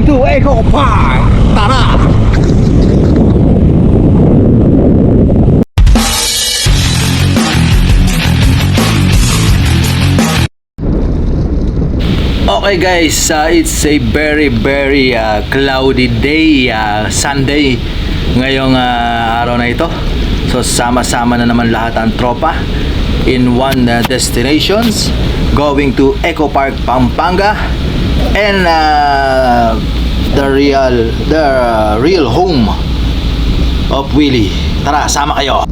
going to Eco Park. Tara! Okay guys, uh, it's a very very uh, cloudy day, uh, Sunday ngayong uh, araw na ito. So sama-sama na naman lahat ang tropa in one uh, destinations going to Eco Park Pampanga and uh, real the real home of Willie. Tara, sama kayo.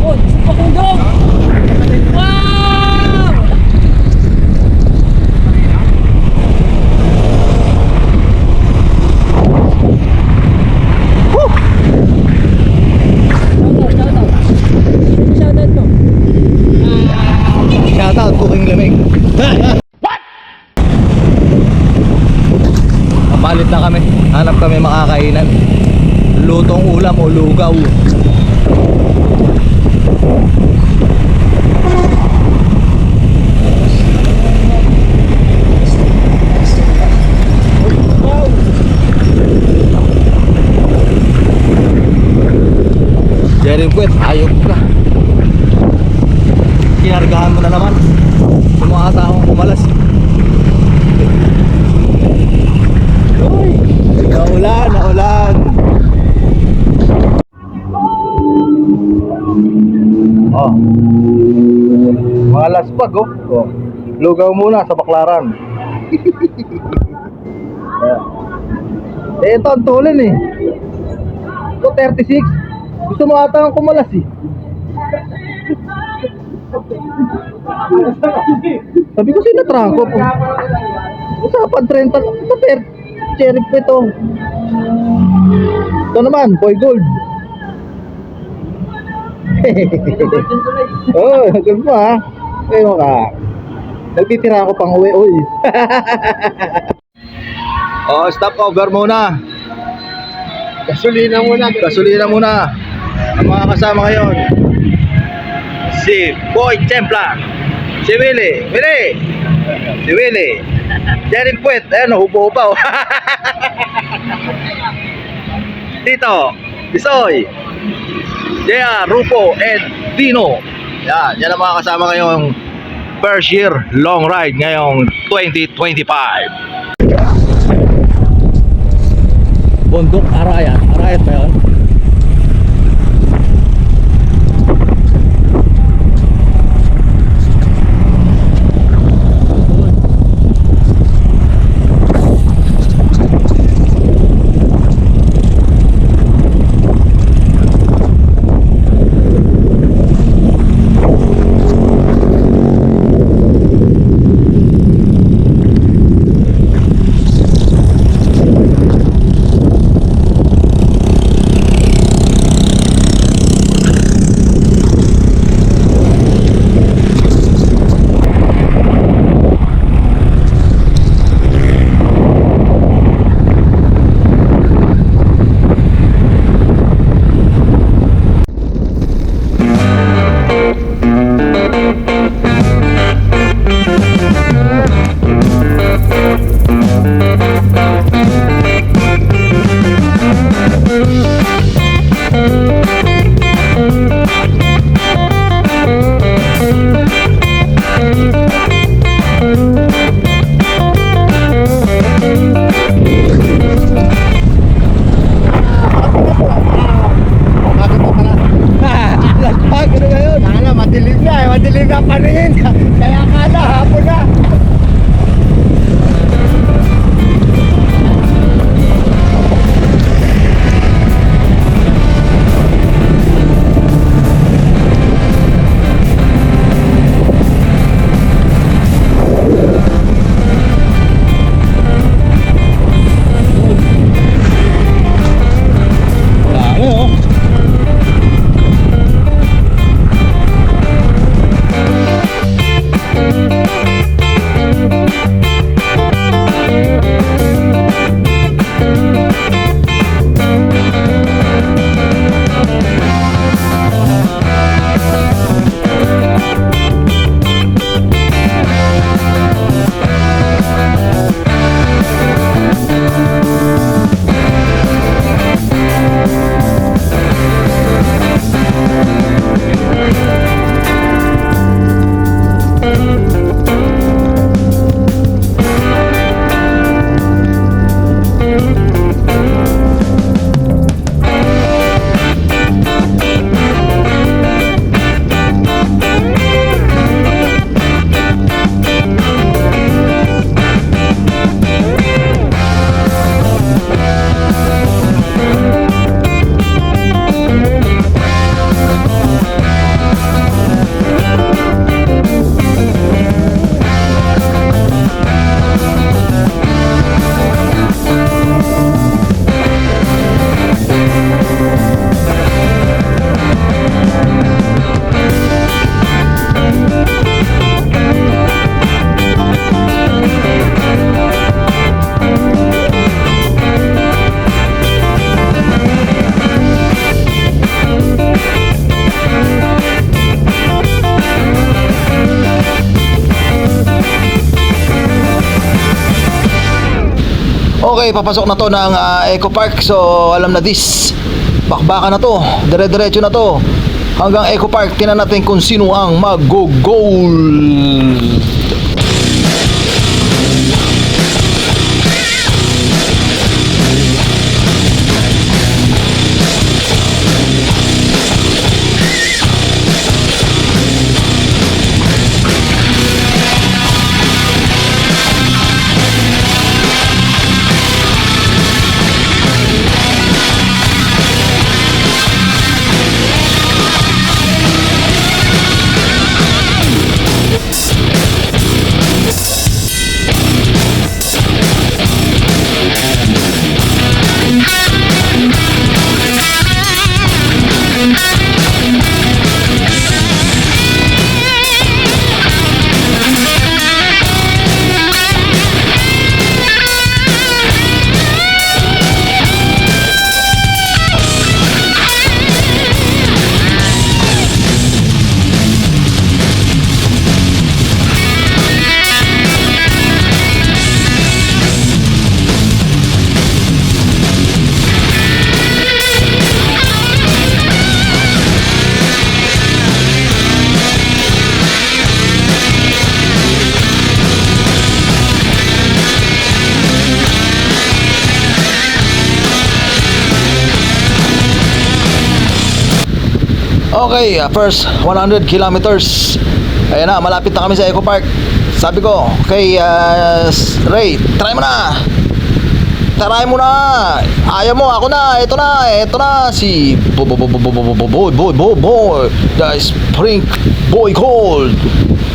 Oh, pakundong! Wow! Shoutout, shoutout. Shoutout mo. Shoutout Cooking Lamig. What? Na kami. Hanap kami makakainan. Lutong ulam o lugaw. Jerry Puet, ayok ka. Kinargahan mo na naman. Sumata akong kumalas. Uy, naulan. Oh. Mga laspag oh. oh. Lugaw muna sa baklaran. Eh, ito ang tulin eh. Ito 36. Gusto mo ata ang kumalas eh. Sabi ko sinatrangko po. Usapan 30. Ito per cherry po ito. Ito naman, boy gold. oh, ganun pa ha. Ayun ka. Nagtitira ako pang uwi. Uy. oh, stop over muna. Gasolina muna. Gasolina muna. Ang mga kasama ngayon. Si Boy Templar. Si Willie. Willie. Si Willie. Jerry Puet. Ayan, hubo pa. oh. Tito. Bisoy. Jaya, Rupo, and Dino. Yan, yan ang mga kasama ngayong first year long ride ngayong 2025. Bundok Arayat. Arayat ba yun? Okay, papasok na to ng ah, Eco Park. So, alam na this. Bakbaka na to. Dire-diretso na to. Hanggang Eco Park, tinan natin kung sino ang mag-goal. Okay, first 100 kilometers. Ayan na, malapit na kami sa Eco Park. Sabi ko, kay uh, Ray, try mo na. Try mo na. Ayaw mo, ako na. Ito na, ito na. Si boy, boy, boy, boy, boy, boy. The Spring Boy Cold.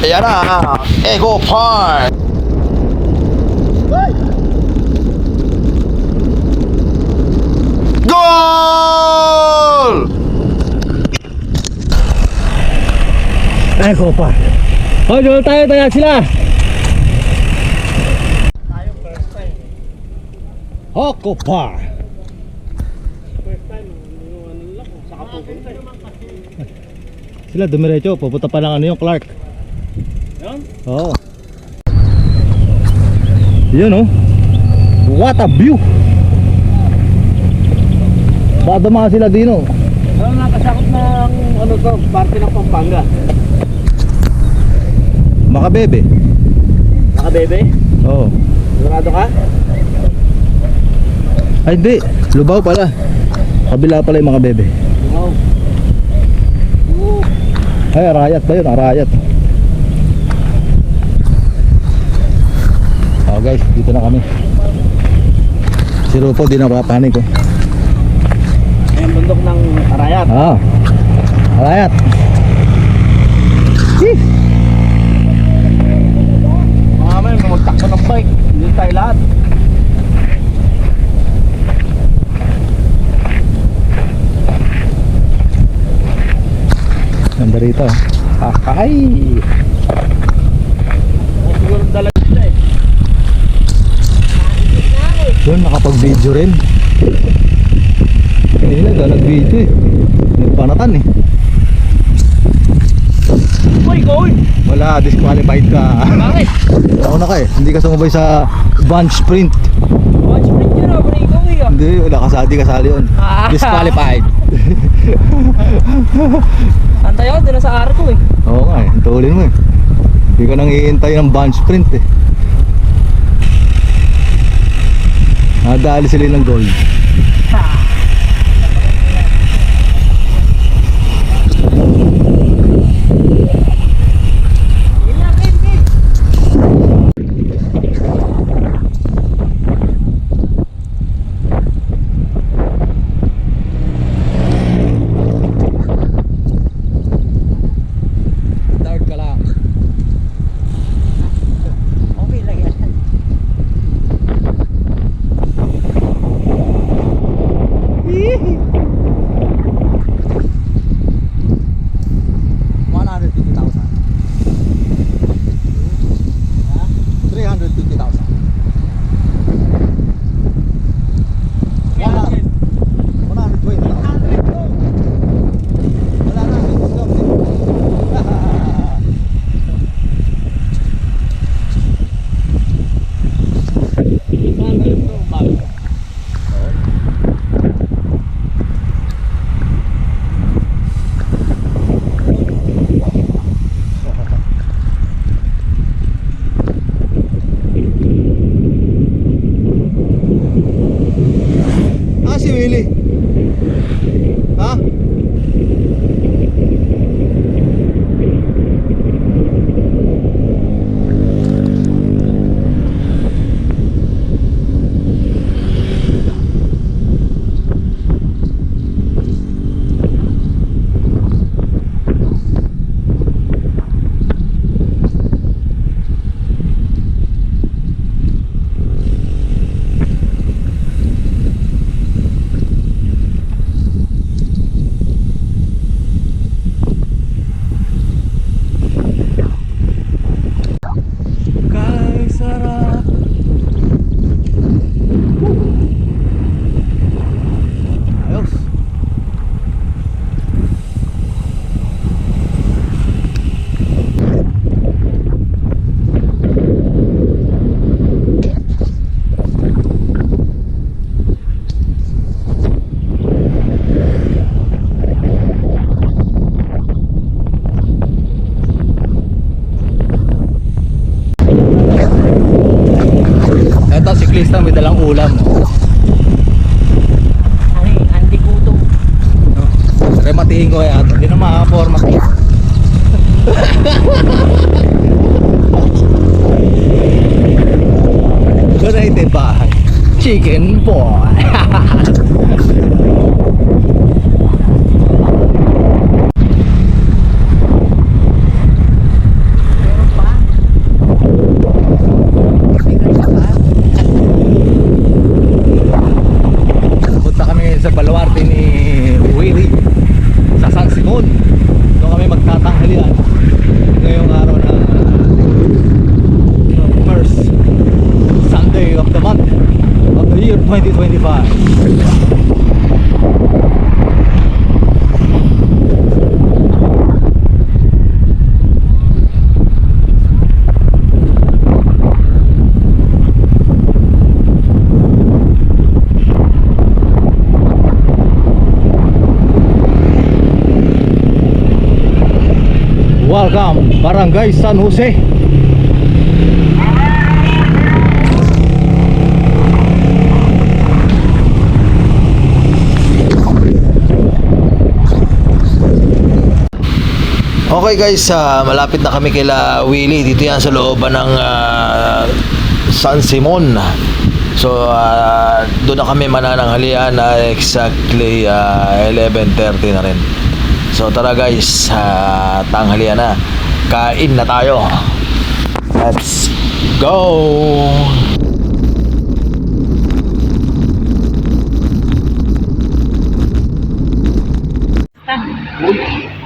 Ayan na, Eco Park. Ay, kopa. Hoy, dito tayo, tayo sila. Tayo first time. Oh, kopa. First time, yung ano lang, saka pupunta. Sila dumiretso, pupunta pa lang ano yung Clark. Yan? Oo. Oh. Yan oh. What a view. Dadama sila dino. Ano nakasakot ng ano to, parte ng Pampanga. Makabebe. Nakabebe? Oo. Sigurado ka? Ay hindi, Lubaw pala. Kabila pala yung mga bebe. Wow. Ay, arayat ba yun? Arayat. Oh guys, dito na kami. Si Rupo, di na papanik ko. Ayan, bundok ng Arayat. Ah, arayat. takbo ng bike. Hindi tayo lahat. Ganda rito oh. akay! Siguro dalaga sila eh yun nakapag video rin. Kanina dalag video eh. Nagpanatan eh. Uy, goal! Wala, disqualified ka. Bakit? Nauna ka eh. Hindi ka sumabay sa van sprint. Watch sprint yun ah, mali ikaw eh. Hindi, wala kasali, kasali yun. Ah. Disqualified. Antay ako, din sa arko eh. Oo nga eh, tulin mo eh. Hindi ka nang iintay ng van sprint eh. Nadali sila ng gold. By Chicken Boy. Meron pa? Punta kami ngayon sa baluarte ni Willie sa San Simon. Doon kami magtatanghalian ngayong araw na uh, first Sunday of the month of the year 2025. Welcome, Barangay San Jose. Okay guys, ah, malapit na kami kila Willie. Dito yan sa looban ng ah, San Simon. So, ah, doon na kami manananghalian na exactly ah, 11.30 na rin. So tara guys, ah, tanghalian na. Kain na tayo. Let's go!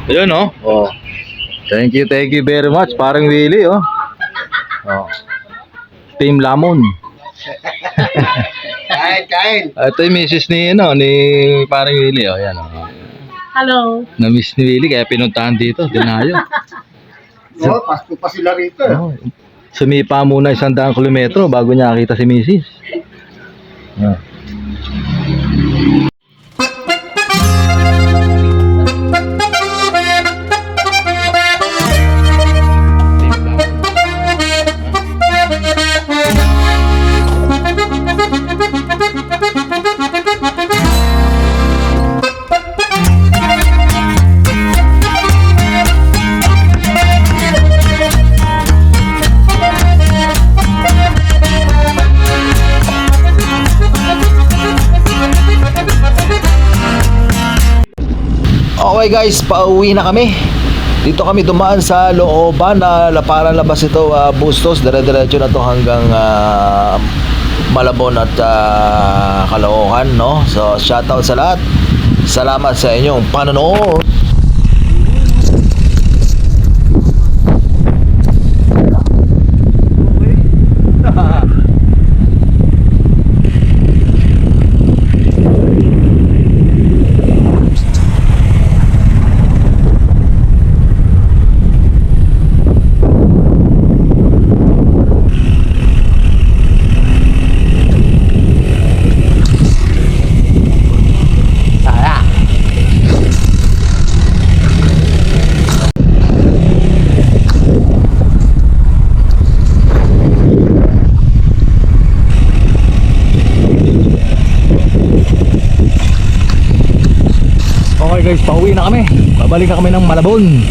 Ayun oh. Oh. Thank you, thank you very much. Parang Willie oh. Oh. Team Lamon. Kain, kain. Ito yung misis ni, ano, ni parang Willie oh. Yan oh. Hello. Na-miss ni Willie kaya pinuntahan dito. Dinayo. Oh, pasto pa sila rito. Oh, sumipa muna isang daang kilometro bago niya nakita si Mrs. Ah. Okay guys, pauwi na kami. Dito kami dumaan sa looban na uh, para labas ito ah, Bustos, dire-diretso na to hanggang ah, Malabon at uh, Caloocan, no? So, shoutout sa lahat. Salamat sa inyong panonood. Guys, pauwi na kami. Babalik na kami ng Malabon.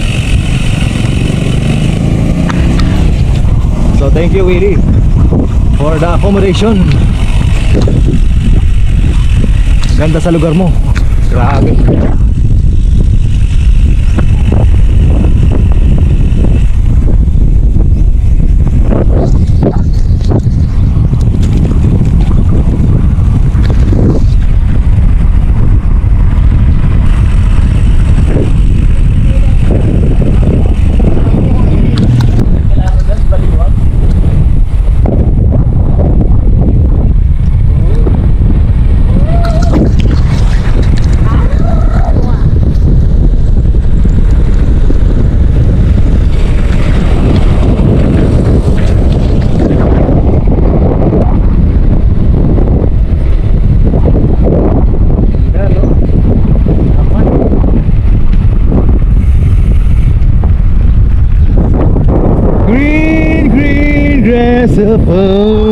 So thank you Willie for the accommodation. Ganda sa lugar mo. Grabe. Lucifer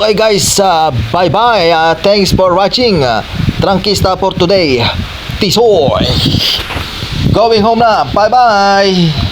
Okay guys, uh, bye-bye. Uh, thanks for watching. Uh, for today. Tisoy. Going home na. Bye-bye.